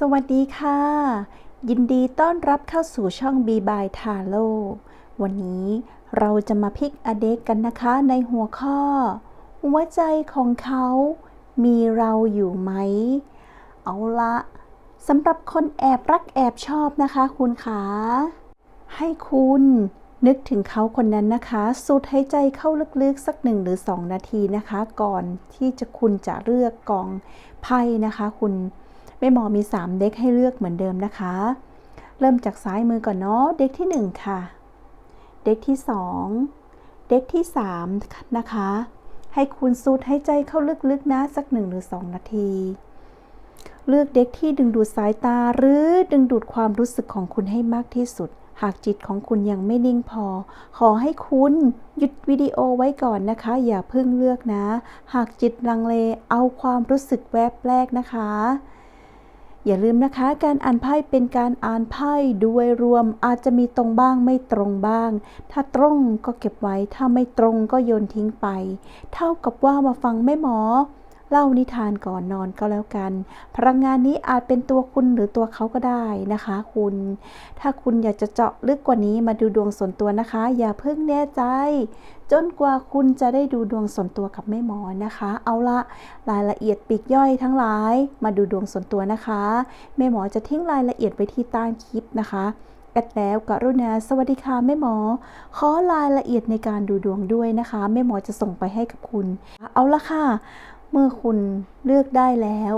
สวัสดีค่ะ ยินดีต้อนรับเข้าสู่ช่อง b b y t a r o วันนี้เราจะมาพิกอเด็กกันนะคะในหัวข้อ หัวใจของเขามีเราอยู่ไหม เอาละสำหรับคนแอบรักแอบชอบนะคะคุณขาให้คุณนึกถึงเขาคนนั้นนะคะสูดหายใจเข้าลึกๆ สักหนึ่งหรือสองนาทีนะคะ ก่อนที่จะคุณจะเลือกกองไพ่นะคะ คุณ ม่หมอมี 3 เด็กให้เลือกเหมือนเดิมนะคะ เริ่มจากซ้ายมือก่อนเนาะ เด็กที่ 1 ค่ะ เด็กที่ 2 เด็กที่ 3 นะคะ ให้คุณสูดหายใจเข้าลึกๆนะสักหนึ่งหรือสองนาที เลือกเด็กที่ดึงดูดสายตาหรือดึงดูดความรู้สึกของคุณให้มากที่สุด หากจิตของคุณยังไม่นิ่งพอ ขอให้คุณหยุดวิดีโอไว้ก่อนนะคะ อย่าเพิ่งเลือกนะ หากจิตลังเลเอาความรู้สึกแวบแรกนะคะ อย่าลืมนะคะ การอ่านไพ่เป็นการอ่านไพ่ด้วยรวม อาจจะมีตรงบ้างไม่ตรงบ้าง ถ้าตรงก็เก็บไว้ ถ้าไม่ตรงก็โยนทิ้งไป เท่ากับว่ามาฟังแม่หมอ เล่านิทานก่อนนอนก็แล้วกัน พลังงานนี้อาจเป็นตัวคุณหรือตัวเขาก็ได้นะคะ คุณ ถ้าคุณอยากจะเจาะลึกกว่านี้มาดูดวงส่วนตัวนะคะ อย่าเพิ่งแน่ใจ จนกว่าคุณจะได้ดูดวงส่วนตัวกับแม่หมอนะคะ เอาละรายละเอียดปีกย่อยทั้งหลาย มาดูดวงส่วนตัวนะคะแม่หมอจะทิ้งรายละเอียดไว้ที่ใต้คลิปนะคะแอดแล้วกรุณาสวัสดีค่ะแม่หมอ ขอรายละเอียดในการดูดวงด้วยนะคะ แม่หมอจะส่งไปให้กับคุณ เอาละค่ะ เมื่อคุณเลือกได้แล้ว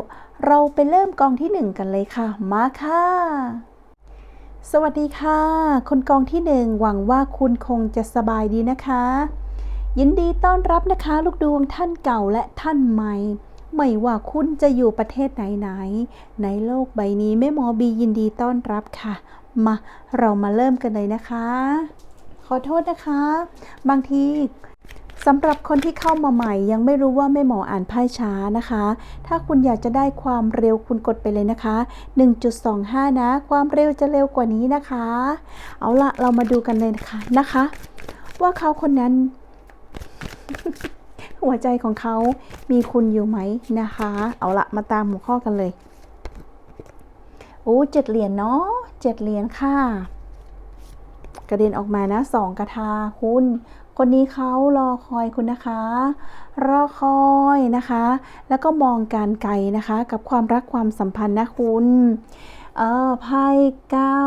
เราไปเริ่มกองที่หนึ่งกันเลยค่ะ มาค่ะ สวัสดีค่ะ คนกองที่หนึ่งหวังว่าคุณคงจะสบายดีนะคะ ยินดีต้อนรับนะคะ ลูกดวงท่านเก่าและท่านใหม่ ไม่ว่าคุณจะอยู่ประเทศไหนๆในโลกใบนี้แม่หมอบียินดีต้อนรับค่ะ มาเรามาเริ่มกันเลยนะคะ ขอโทษนะคะ บางที สำหรับคนที่เข้ามาใหม่ยังไม่รู้ว่าแม่หมออ่านไพ่ช้านะคะ ถ้าคุณอยากจะได้ความเร็วคุณกดไปเลยนะคะ 1.25 นะ ความเร็วจะเร็วกว่านี้นะคะ เอาละเรามาดูกันเลยนะคะนะคะ ว่าเขาคนนั้น หัวใจของเขามีคุณอยู่ไหมนะคะ เอาละมาตามหัวข้อกันเลยโอ้เจ็ดเหรียญเนาะเจ็ดเหรียญค่ะ กระเด็นออกมานะสองกระทาคุณ คนนี้เขารอคอยคุณนะคะ รอคอยนะคะ แล้วก็มองการไกลนะคะ กับความรักความสัมพันธ์นะคุณเออไพ่เก้า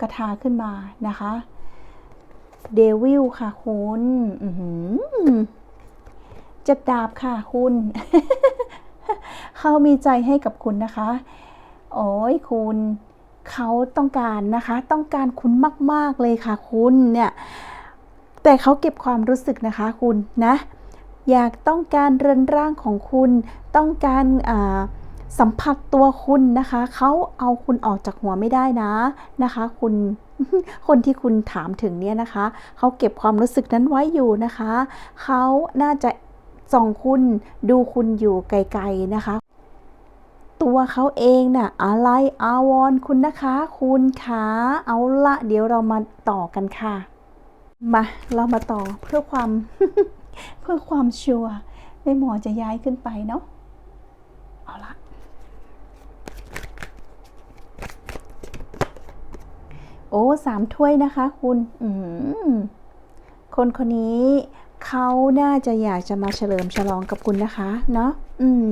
กระทาขึ้นมานะคะเดวิลค่ะคุณจะดาบค่ะคุณ เขามีใจให้กับคุณนะคะ โอ้ยคุณเขาต้องการนะคะ ต้องการคุณมาก ๆ เลยค่ะคุณเนี่ย แต่เขาเก็บความรู้สึกนะคะคุณนะ อยากต้องการเรือนร่างของคุณ ต้องการสัมผัสตัวคุณนะคะ เขาเอาคุณออกจากหัวไม่ได้นะนะคะ คุณคนที่คุณถามถึงเนี่ยนะคะ เขาเก็บความรู้สึกนั้นไว้อยู่นะคะ เขาน่าจะส่องคุณดูคุณอยู่ไกลๆนะคะ ตัวเขาเองน่ะอะไรอาวรคุณนะคะ คุณคะเอาละเดี๋ยวเรามาต่อกันค่ะ มาเรามาต่อเพื่อความเพื่อความชัวร์แม่หมอจะย้ายขึ้นไปเนาะเอาละโอ้สามถ้วยนะคะคุณอืมคนคนนี้เขาน่าจะอยากจะมาเฉลิมฉลองกับคุณนะคะ เนาะอืม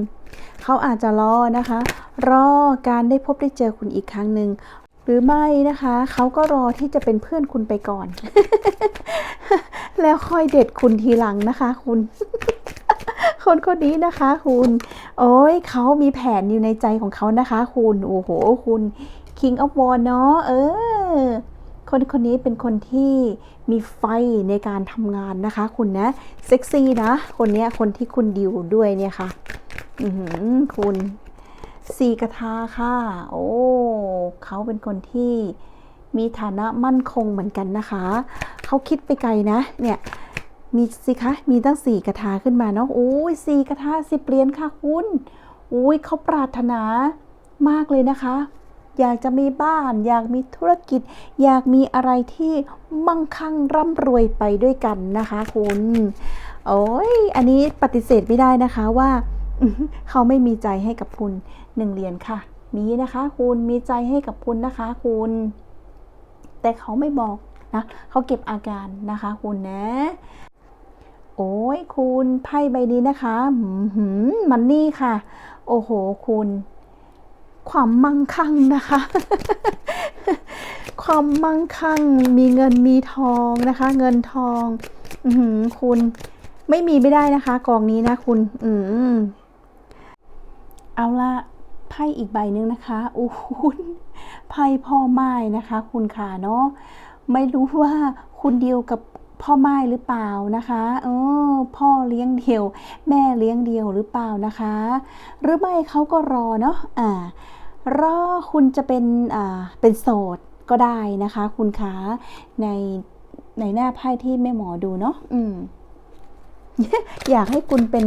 เขาอาจจะรอนะคะ รอการได้พบได้เจอคุณอีกครั้งหนึ่ง หรือไม่นะคะเขาก็รอที่จะเป็นเพื่อนคุณไปก่อน แล้วค่อยเด็ดคุณทีหลังนะคะคุณ คนคนนี้นะคะคุณ โอ้ยเขามีแผนอยู่ในใจของเขานะคะคุณโอ้โหคุณ King of War เนาะเออคนคนนี้เป็นคนที่มีไฟในการทำงานนะคะ คุณนะเซ็กซี่นะ คนเนี้ยคนที่คุณดิวด้วยเนี่ยค่ะ อือคุณ สีกระทาค่ะ โอ้ เขาเป็นคนที่มีฐานะมั่นคงเหมือนกันนะคะ เขาคิดไปไกลนะ เนี่ย มีสิคะ มีตั้งสี่กระทาขึ้นมาเนาะโอ้ยสี่กระทาสิบเหรียญค่ะคุณโอ้ยเขาปรารถนามากเลยนะคะ อยากจะมีบ้าน อยากมีธุรกิจ อยากมีอะไรที่มั่งคั่งร่ำรวยไปด้วยกันนะคะคุณ โอ้ย อันนี้ปฏิเสธไม่ได้นะคะว่าเขาไม่มีใจให้กับคุณ หนึ่งเหรียญค่ะ มีนะคะคุณมีใจให้กับคุณนะคะคุณ แต่เขาไม่บอกนะเขาเก็บอาการนะคะคุณนะ โอ้ยคุณไพ่ใบนี้นะคะหืมมันนี่ค่ะ โอ้โหคุณ ความมั่งคั่งนะคะ ความมั่งคั่งมีเงินมีทองนะคะ เงินทอง อืคุณไม่มีไม่ได้นะคะ กองนี้นะคุณ อืมเอาละ พ่อีกใบหนึ่งนะคะโอ้โหไพ่พ่อไม้นะคะ คุณขาเนาะไม่รู้ว่าคุณเดียวกับพ่อไม้หรือเปล่านะคะเออพ่อเลี้ยงเดียว แม่เลี้ยงเดียวหรือเปล่านะคะ หรือไม่เขาก็รอเนาะอ่ารอคุณจะเป็นอ่าเป็นโสดก็ได้นะคะ คุณคะในในหน้าไพ่ที่แม่หมอดูเนาะอืมอยากให้คุณเป็น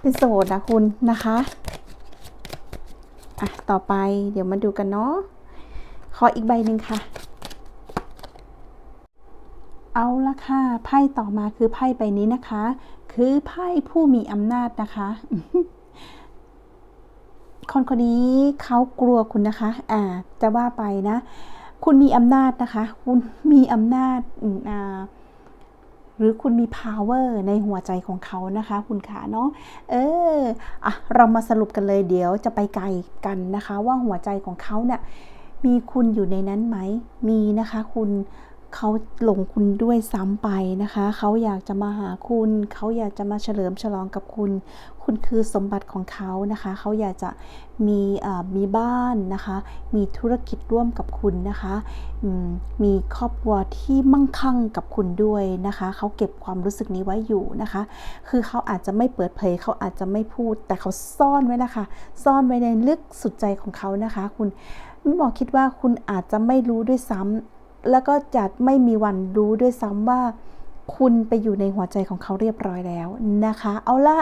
เป็นโสดนะคุณนะคะ อะ ต่อไปเดี๋ยวมาดูกันเนาะ ขออีกใบหนึ่งค่ะ เอาละค่ะ ไพ่ต่อมาคือไพ่ใบนี้นะคะ คือไพ่ผู้มีอำนาจนะคะคนคนนี้เขากลัวคุณนะคะ อ่า จะว่าไปนะ คุณมีอำนาจนะคะ คุณมีอำนาจ อ่า รือคุณมี power ในหัวใจของเขานะคะ คุณขาเนาะเอออะเรามาสรุปกันเลยเดี๋ยวจะไปไกลกันนะคะ ว่าหัวใจของเขาเนี่ยมีคุณอยู่ในนั้นไหมมีนะคะ คุณ เขาหลงคุณด้วยซ้ำไปนะคะ เขาอยากจะมาหาคุณ เขาอยากจะมาเฉลิมฉลองกับคุณ คุณคือสมบัติของเขานะคะ เขาอยากจะมีมีบ้านนะคะ มีธุรกิจร่วมกับคุณนะคะมมีครอบครัวที่มั่งคั่งกับคุณด้วยนะคะ เขาเก็บความรู้สึกนี้ไว้อยู่นะคะ คือเขาอาจจะไม่เปิดเผย เขาอาจจะไม่พูด แต่เขาซ่อนไว้นะคะ ซ่อนไว้ในลึกสุดใจของเขานะคะ คุณหมอคิดว่าคุณอาจจะไม่รู้ด้วยซ้ำ แล้วก็จะไม่มีวันรู้ด้วยซ้ำว่า คุณไปอยู่ในหัวใจของเขาเรียบร้อยแล้วนะคะ เอาละ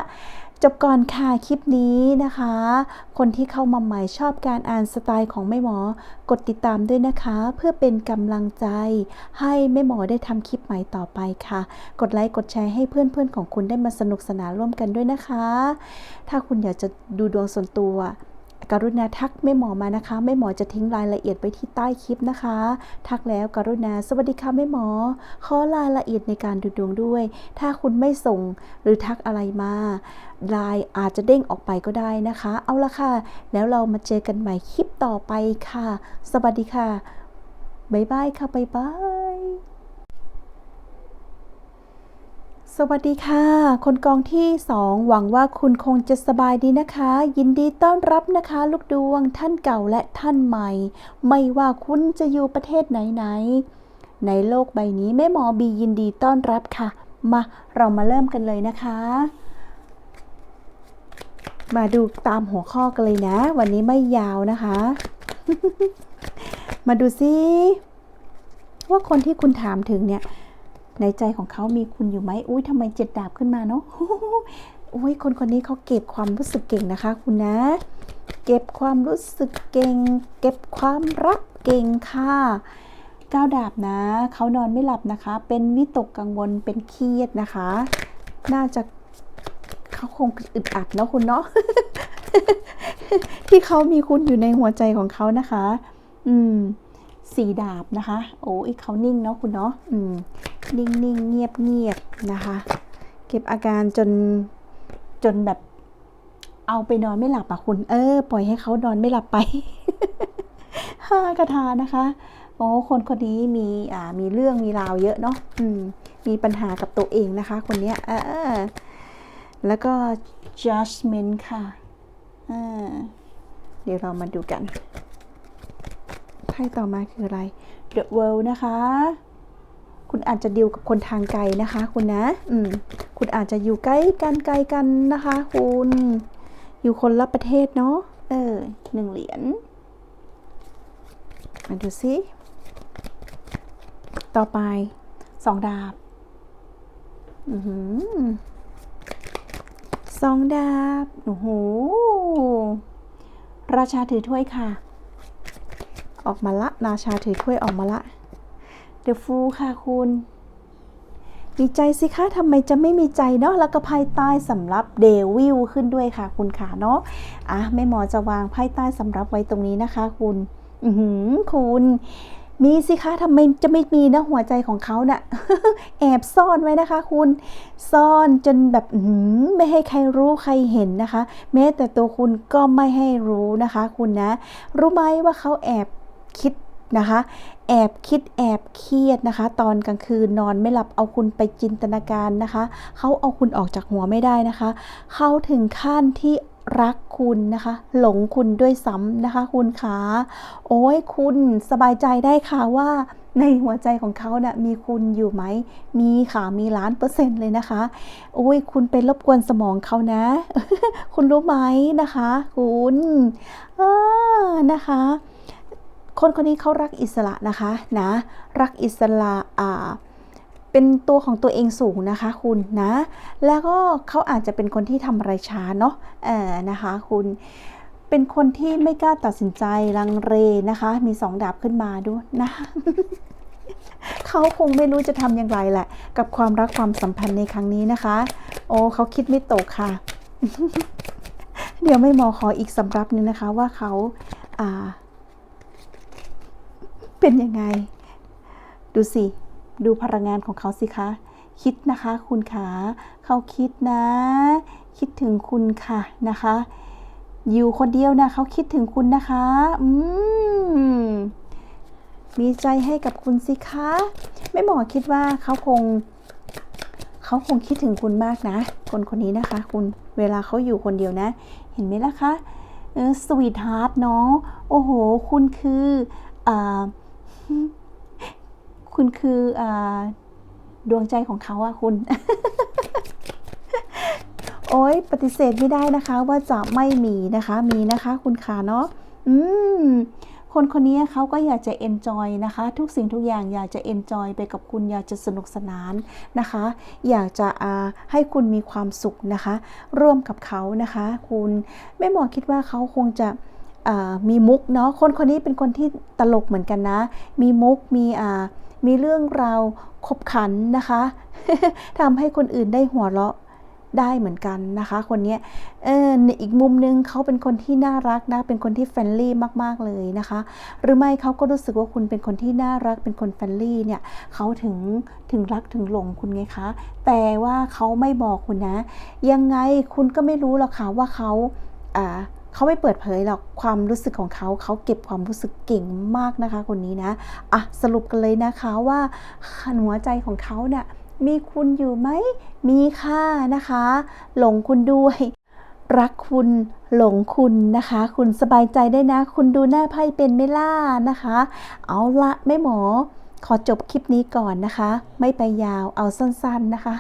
จบก่อนค่ะคลิปนี้นะคะ คนที่เข้ามาใหม่ชอบการอ่านสไตล์ของแม่หมอ กดติดตามด้วยนะคะ เพื่อเป็นกำลังใจ ให้แม่หมอได้ทำคลิปใหม่ต่อไปค่ะ กดไลค์กดแชร์ให้เพื่อนๆของคุณได้มาสนุกสนานร่วมกันด้วยนะคะ ถ้าคุณอยากจะดูดวงส่วนตัว กรุณาทักแม่หมอมานะคะแม่หมอจะทิ้งรายละเอียดไว้ที่ใต้คลิปนะคะ ทักแล้วกรุณาสวัสดีค่ะแม่หมอ ขอรายละเอียดในการดูดวงด้วย ถ้าคุณไม่ส่งหรือทักอะไรมาลน์อาจจะเด้งออกไปก็ได้นะคะ เอาละค่ะ แล้วเรามาเจอกันใหม่คลิปต่อไปค่ะ สวัสดีค่ะบ๊ายบายค่ะบ๊ายบาย สวัสดีค่ะ คนกองที่ 2 หวังว่าคุณคงจะสบายดีนะคะ ยินดีต้อนรับนะคะ ลูกดวงท่านเก่าและท่านใหม่ ไม่ว่าคุณจะอยู่ประเทศไหนๆในโลกใบนี้แม่หมอบียินดีต้อนรับค่ะ มาเรามาเริ่มกันเลยนะคะ มาดูตามหัวข้อกันเลยนะ วันนี้ไม่ยาวนะคะ มาดูซิว่าคนที่คุณถามถึงเนี่ย ในใจของเขามีคุณอยู่ไหมอุ้ยทำไมเจ็ดดาบขึ้นมาเนาะอุ้ยคนคนนี้เขาเก็บความรู้สึกเก่งนะคะ คุณนะ เก็บความรู้สึกเก่ง เก็บความรักเก่งค่ะก้าวดาบนะเขานอนไม่หลับนะคะ เป็นวิตกกังวลเป็นเครียดนะคะ น่าจะเขาคงอึดอัดเนาะคุณเนาะที่เขามีคุณอยู่ในหัวใจของเขานะคะ อืม สีดาบนะคะ โอ้ยเขานิ่งเนาะคุณเนาะอืมนิ่งนิ่งเงียบเงียบนะคะ เก็บอาการจนจนแบบ เอาไปนอนไม่หลับอะคุณ เออ ปล่อยให้เขานอนไม่หลับไปห้ากระทานะคะ โอ้คนคนนี้มีอ่ามีเรื่องมีราวเยอะเนาะอืม มีปัญหากับตัวเองนะคะ คนเนี้ยเออแล้วก็ judgment ค่ะอ่าเดี๋ยวเรามาดูกัน พ่ต่อมาคืออะไร The World นะคะ คุณอาจจะดิวกับคนทางไกลนะคะ คุณนะ อืม คุณอาจจะอยู่ใกล้กันไกลกันนะคะ คุณ อยู่คนละประเทศเนาะ เออหนึ่งเหรียญ มาดูซิต่อไปสองดาบ อือหือสองดาบ โอ้โห ราชาถือถ้วยค่ะ ออกมาละ ราชาถือถ้วยออกมาละ เดอะฟูค่ะคุณ มีใจสิคะทำไมจะไม่มีใจเนาะแล้วก็ไพ่ใต้สำรับเดวิลขึ้นด้วยค่ะ คุณขาเนาะอะแม่หมอจะวางไพ่ใต้สำรับไว้ตรงนี้นะคะ คุณอือหือคุณมีสิคะทำไมจะไม่มีนะหัวใจของเขาน่ะ แอบซ่อนไว้นะคะ คุณซ่อนจนแบบไม่ให้ใครรู้ใครเห็นนะคะ แม้แต่ตัวคุณก็ไม่ให้รู้นะคะ คุณนะ รู้ไหมว่าเขาแอบ คิดนะคะ แอบคิดแอบเครียดนะคะ ตอนกลางคืนนอนไม่หลับเอาคุณไปจินตนาการนะคะ เขาเอาคุณออกจากหัวไม่ได้นะคะ เขาถึงขั้นที่รักคุณนะคะ หลงคุณด้วยซ้ำนะคะ คุณขาโอ้ยคุณสบายใจได้ค่ะว่าในหัวใจของเขาเนะ่ะมีคุณอยู่ไหม มีค่ะ มีล้านเปอร์เซ็นต์เลยนะคะ โอ้ย คุณไปรบกวนสมองเขานะ คุณรู้ไหมนะคะ คุณอ่านะคะ คนคนนี้เขารักอิสระนะคะนะ รักอิสระอ่าเป็นตัวของตัวเองสูงนะคะคุณนะ แล้วก็เขาอาจจะเป็นคนที่ทำอะไรช้าเนาะเออนะคะคุณเป็นคนที่ไม่กล้าตัดสินใจลังเลนะคะ มีสองดาบขึ้นมาด้วยนะเขาคงไม่รู้จะทำอย่างไรแหละ กับความรักความสัมพันธ์ในครั้งนี้นะคะ โอ้เขาคิดไม่ตกค่ะ เดี๋ยวไม่หมอขออีกสำรับหนึงนะคะว่าเขาอ่า เป็นยังไง ดูสิ ดูพลังงานของเขาสิคะ คิดนะคะคุณขาเขาคิดนะ คิดถึงคุณค่ะนะคะ อยู่คนเดียวนะเขาคิดถึงคุณนะคะ อืมมีใจให้กับคุณสิคะไม่หมอคิดว่าเขาคงเขาคงคิดถึงคุณมากนะ คนคนนี้นะคะ คุณเวลาเขาอยู่คนเดียวนะ เห็นไหมล่ะคะเออสวีทฮาร์ดเนาะโอ้โห คุณคืออ่า คุณคืออดวงใจของเขาอะคุณ โอ้ยปฏิเสธไม่ได้นะคะ ว่าจะไม่มีนะคะ มีนะคะ คุณขาเนาะอืมคนคนนี้เขาก็อยากจะเอนจอยนะคะ ทุกสิ่งทุกอย่างอยากจะเอนจอยไปกับคุณอยากจะสนุกสนานนะคะ อยากจะอาให้คุณมีความสุขนะคะ ร่วมกับเขานะคะ คุณแม่หมอคิดว่าเขาคงจะ มีมุกเนาะคนคนนี้เป็นคนที่ตลกเหมือนกันนะ มีมุกมีมีเรื่องราวขบขันนะคะทำให้คนอื่นได้หัวเราะได้เหมือนกันนะคะ คนนี้เออในอีกมุมนึงเขาเป็นคนที่น่ารักนะ เป็นคนที่เฟนลี่มาก ๆ เลยนะคะ หรือไม่เขาก็รู้สึกว่าคุณเป็นคนที่น่ารัก เป็นคนเฟนลี่เนี่ยเขาถึงถึงรักถึงหลงคุณไงคะ แต่ว่าเขาไม่บอกคุณนะ ยังไงคุณก็ไม่รู้หรอกค่ะว่าเขาอ่า เขาไม่เปิดเผยหรอกความรู้สึกของเขา เขาเก็บความรู้สึกเก่งมากนะคะคนนี้นะอะสรุปกันเลยนะคะว่าหัวใจของเขาเนี่ยมีคุณอยู่ไหม มีค่านะคะ หลงคุณด้วย รักคุณหลงคุณนะคะ คุณสบายใจได้นะ คุณดูหน้าไพ่เป็นไม่ล่านะคะ เอาละแม่หมอ ขอจบคลิปนี้ก่อนนะคะ ไม่ไปยาวเอาสั้นๆนะคะ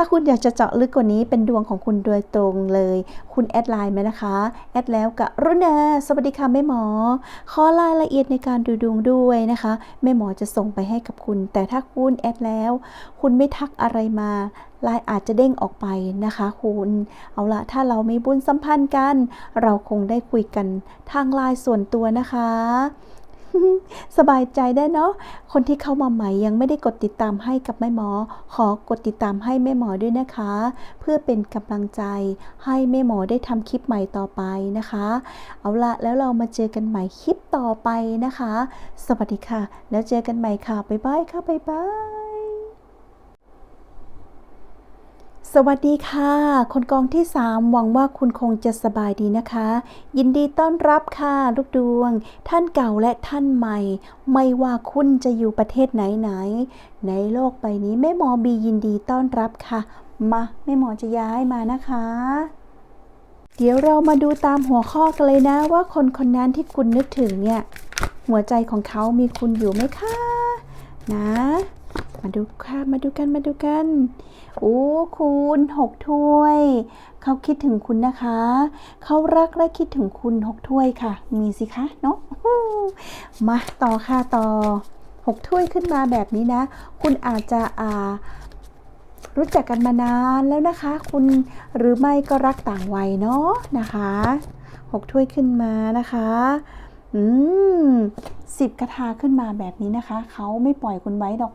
ถ้าคุณอยากจะเจาะลึกกว่านี้เป็นดวงของคุณโดยตรงเลย คุณแอดไลน์ไหมนะคะ แอดแล้วกับรุณาสวัสดีค่ะแม่หมอ ขอรายละเอียดในการดูดวงด้วยนะคะ แม่หมอจะส่งไปให้กับคุณ แต่ถ้าคุณแอดแล้ว คุณไม่ทักอะไรมาไลน์อาจจะเด้งออกไปนะคะ คุณ เอาละถ้าเรามีบุญสัมพันธ์กัน เราคงได้คุยกันทางไลน์ส่วนตัวนะคะ สบายใจได้เนาะ คนที่เข้ามาใหม่ยังไม่ได้กดติดตามให้กับแม่หมอ ขอกดติดตามให้แม่หมอด้วยนะคะ เพื่อเป็นกำลังใจให้แม่หมอได้ทำคลิปใหม่ต่อไปนะคะ เอาละแล้วเรามาเจอกันใหม่คลิปต่อไปนะคะ สวัสดีค่ะ แล้วเจอกันใหม่ค่ะ บ๊ายบายค่ะ บ๊ายบาย สวัสดีค่ะ คนกองที่ 3 หวังว่าคุณคงจะสบายดีนะคะ ยินดีต้อนรับค่ะ ลูกดวง ท่านเก่าและท่านใหม่ ไม่ว่าคุณจะอยู่ประเทศไหนๆในโลกใบนี้แม่หมอบียินดีต้อนรับค่ะ มาแม่หมอจะย้ายมานะคะ เดี๋ยวเรามาดูตามหัวข้อกันเลยนะ ว่าคนคนนั้นที่คุณนึกถึงเนี่ย หัวใจของเขามีคุณอยู่ไหมคะ นะ มาดูค่ะ มาดูกัน มาดูกัน โอ้ คุณหกถ้วย เขาคิดถึงคุณนะคะ เขารักและคิดถึงคุณหกถ้วยค่ะ มีสิคะเนาะมาต่อค่ะต่อหกถ้วยขึ้นมาแบบนี้นะ คุณอาจจะอ่ารู้จักกันมานานแล้วนะคะ คุณหรือไม่ก็รักต่างวัยเนาะนะคะหกถ้วยขึ้นมานะคะ อืมสิบกระทาขึ้นมาแบบนี้นะคะ เขาไม่ปล่อยคุณไว้หรอก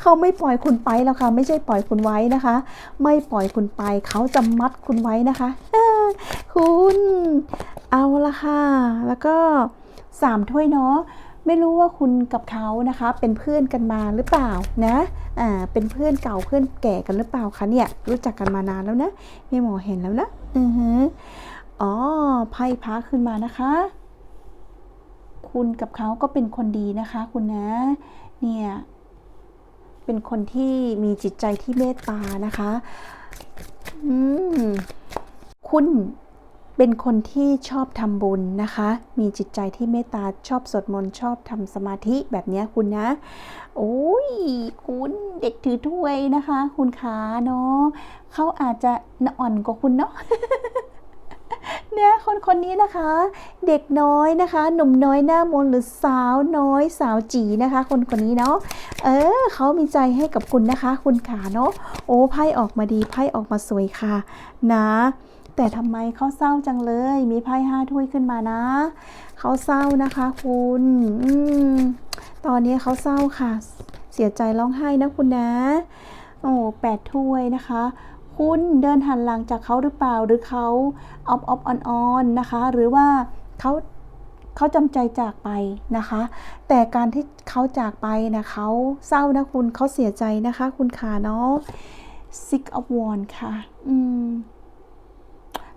เขาไม่ปล่อยคุณไปแล้วค่ะ ไม่ใช่ปล่อยคุณไว้นะคะ ไม่ปล่อยคุณไป เขาจะมัดคุณไว้นะคะ คุณเอาละค่ะ แล้วก็สามถ้วยเนาะไม่รู้ว่าคุณกับเขานะคะ เป็นเพื่อนกันมาหรือเปล่านะอ่าเป็นเพื่อนเก่าเพื่อนแก่กันหรือเปล่าคะเนี่ย รู้จักกันมานานแล้วนะแม่หมอเห็นแล้วนะอือฮึ อ๋อ ไพ่พระขึ้นมานะคะ คุณกับเขาก็เป็นคนดีนะคะ คุณนะ เนี่ย เป็นคนที่มีจิตใจที่เมตตานะคะ อืม คุณเป็นคนที่ชอบทำบุญนะคะ มีจิตใจที่เมตตาชอบสวดมนต์ชอบทำสมาธิแบบนี้คุณนะ โอ้ย คุณเด็กถือถ้วยนะคะ คุณขาเนาะเขาอาจจะอ่อนกว่าคุณเนาะ เนี่ยคนคนนี้นะคะ เด็กน้อยนะคะ หนุ่มน้อยหน้ามนหรือสาวน้อยสาวจีนะคะ คนคนนี้เนาะเออเขามีใจให้กับคุณนะคะ คุณขาเนาะโอ้ไพ่ออกมาดีไพ่ออกมาสวยค่ะนะแต่ทำไมเขาเศร้าจังเลย มีไพ่ห้าถ้วยขึ้นมานะ เขาเศร้านะคะคุณอืมตอนนี้เขาเศร้าค่ะ เสียใจร้องไห้นะคุณนะ โอ้แปดถ้วยนะคะ คุณเดินหันหลังจากเขาหรือเปล่าหรือเขาออฟออฟออนออนนะคะ หรือว่าเขาเขาจำใจจากไปนะคะ แต่การที่เขาจากไปนะเขาเศร้านะคุณเขาเสียใจนะคะ คุณขาเนาะ sick of one ค่ะ อืม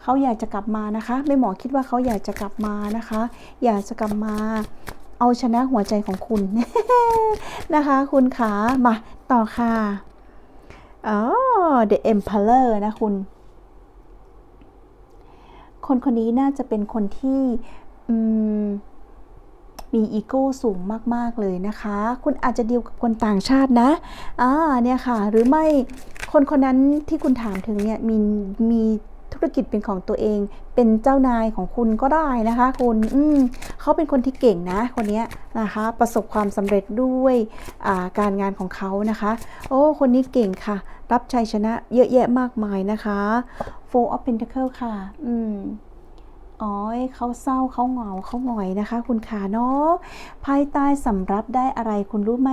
เขาอยากจะกลับมานะคะแม่หมอคิดว่าเขาอยากจะกลับมานะคะ อยากจะกลับมา เอาชนะหัวใจของคุณนะคะ คุณขามาต่อค่ะ อ๋อ The Emperor นะคุณ คนคนนี้น่าจะเป็นคนที่มีอีโก้สูงมาก ๆ เลยนะคะ คุณอาจจะดีวกับคนต่างชาตินะ อ่า เนี่ยค่ะ หรือไม่ คนคนนั้นที่คุณถามถึงเนี่ย มี มี ธุรกิจเป็นของตัวเอง เป็นเจ้านายของคุณก็ได้นะคะคุณอืมเขาเป็นคนที่เก่งนะคนนี้นะคะ ประสบความสำเร็จด้วยาการงานของเขานะคะ โอ้คนนี้เก่งค่ะ รับชัยชนะเยอะแยะมากมายนะคะ Four of Pentacle ค่ะ อืม อ๋อเขาเศร้าเขาเหงาเขาหงอยนะคะ คุณขาเนาะภายใต้สำรับได้อะไรคุณรู้ไหม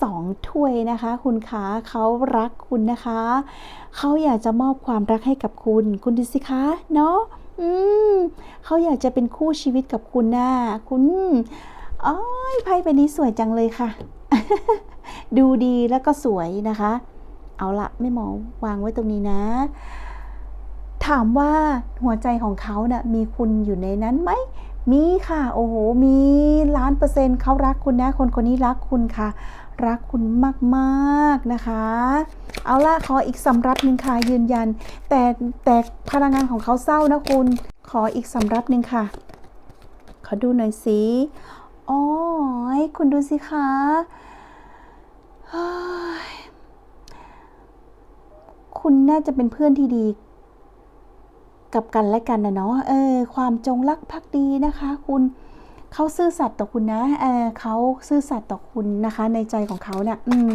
สองถ้วยนะคะ คุณขาเขารักคุณนะคะเขาอยากจะมอบความรักให้กับคุณ คุณดูสิคะเนาะอืมเขาอยากจะเป็นคู่ชีวิตกับคุณนะคุณอ้อยไพ่ใบนี้สวยจังเลยค่ะ ดูดีแล้วก็สวยนะคะ เอาละไม่หมอวางไว้ตรงนี้นะ ถามว่าหัวใจของเขาเนะ่ะมีคุณอยู่ในนั้นไหม มีค่ะ โอ้โห มีล้านเปอร์เซ็นต์เขารักคุณนะ คนคนนี้รักคุณค่ะ รักคุณมากๆนะคะ เอาละขออีกสำรับหนึ่งค่ะยืนยัน แต่แต่พลังงานของเขาเศร้านะคุณ ขออีกสำรับหนึ่งค่ะ ขอดูหน่อยสิอ๋อคุณดูสิคะคุณน่าจะเป็นเพื่อนที่ดี กับกันและกันนะเนาะเออความจงรักภักดีนะคะ คุณเขาซื่อสัตย์ต่อคุณนะเออเขาซื่อสัตย์ต่อคุณนะคะ ในใจของเขาเนี่ยอืม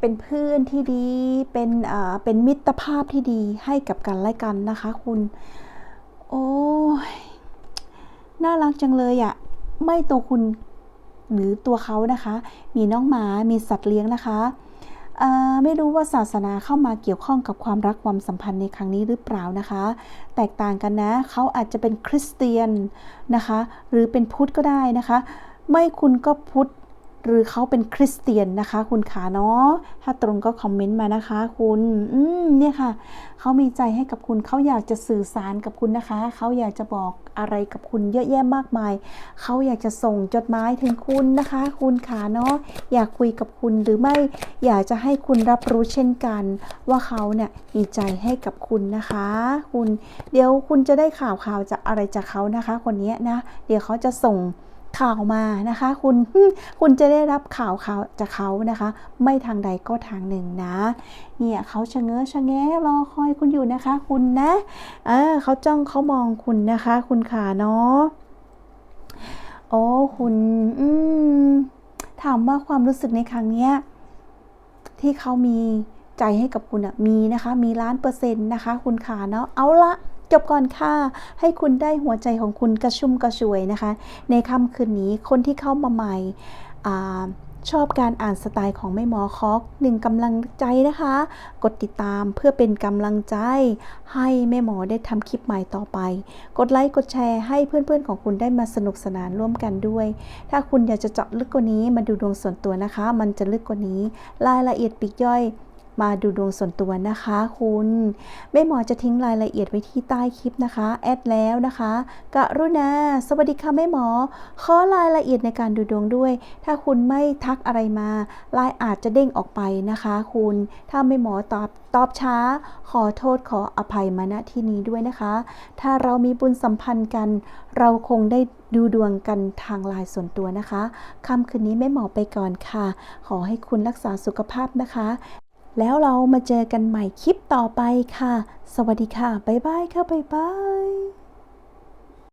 เป็นเพื่อนที่ดีเป็นอ่าเป็นมิตรภาพที่ดีให้กับกันและกันนะคะ คุณ โอ้ยน่ารักจังเลยอะ่ะไม่ตัวคุณหรือตัวเขานะคะ มีน้องหมา มีสัตว์เลี้ยงนะคะ ไม่รู้ว่าศาสนาเข้ามาเกี่ยวข้องกับความรักความสัมพันธ์ในครั้งนี้หรือเปล่านะคะ แตกต่างกันนะ เขาอาจจะเป็นคริสเตียนนะคะ หรือเป็นพุทธก็ได้นะคะ ไม่คุณก็พุทธ หรือเขาเป็นคริสเตียนนะคะ คุณขาเนาะถ้าตรงก็คอมเมนต์มานะคะ คุณอืมเนี่ยค่ะเขามีใจให้กับคุณเขาอยากจะสื่อสารกับคุณนะคะเขาอยากจะบอกอะไรกับคุณเยอะแยะมากมายเขาอยากจะส่งจดหมายถึงคุณนะคะ คุณขาเนาะอยากคุยกับคุณหรือไม่อยากจะให้คุณรับรู้เช่นกัน ว่าเขาเนี่ยมีใจให้กับคุณนะคะ คุณเดี๋ยวคุณจะได้ข่าวข่าวจากอะไรจากเขานะคะ คนนี้นะ เดี๋ยวเขาจะส่ง ข่าวมานะคะ คุณคุณจะได้รับข่าวข่าวจากเขานะคะ ไม่ทางใดก็ทางหนึ่งนะ เนี่ยเขาชะเง้อชะแงะรอคอยคุณอยู่นะคะ คุณนะเออเขาจ้องเขามองคุณนะคะ คุณขาเนาะโอ้คุณอืมถามว่าความรู้สึกในครั้งเนี้ยที่เขามีใจให้กับคุณอะมีนะคะ มีล้านเปอร์เซ็นต์นะคะ คุณขาเนาะเอาละ จบก่อนค่ะ ให้คุณได้หัวใจของคุณกระชุ่มกระชวยนะคะ ในค่ำคืนนี้คนที่เข้ามาใหม่ชอบการอ่านสไตล์ของแม่หมอคอกหนึ่งกำลังใจนะคะ กดติดตามเพื่อเป็นกำลังใจ ให้แม่หมอได้ทำคลิปใหม่ต่อไป กดไลค์กดแชร์ให้เพื่อนๆของคุณได้มาสนุกสนานร่วมกันด้วย ถ้าคุณอยากจะเจาะลึกกว่านี้มาดูดวงส่วนตัวนะคะ มันจะลึกกว่านี้ รายละเอียดปีกย่อย มาดูดวงส่วนตัวนะคะคุณแม่หมอจะทิ้งรายละเอียดไว้ที่ใต้คลิปนะคะแอดแล้วนะคะกรุณาสวัสดีค่ะแม่หมอ ขอรายละเอียดในการดูดวงด้วย ถ้าคุณไม่ทักอะไรมาไลน์อาจจะเด้งออกไปนะคะ คุณถ้าแม่หมอตอบตอบช้า ขอโทษขออภัยมาณที่นี้ด้วยนะคะ ถ้าเรามีบุญสัมพันธ์กัน เราคงได้ดูดวงกันทางลน์ส่วนตัวนะคะค่ำคืนนี้แม่หมอไปก่อนค่ะ ขอให้คุณรักษาสุขภาพนะคะ แล้วเรามาเจอกันใหม่คลิปต่อไปค่ะ สวัสดีค่ะ บ๊ายบายค่ะ บ๊ายบาย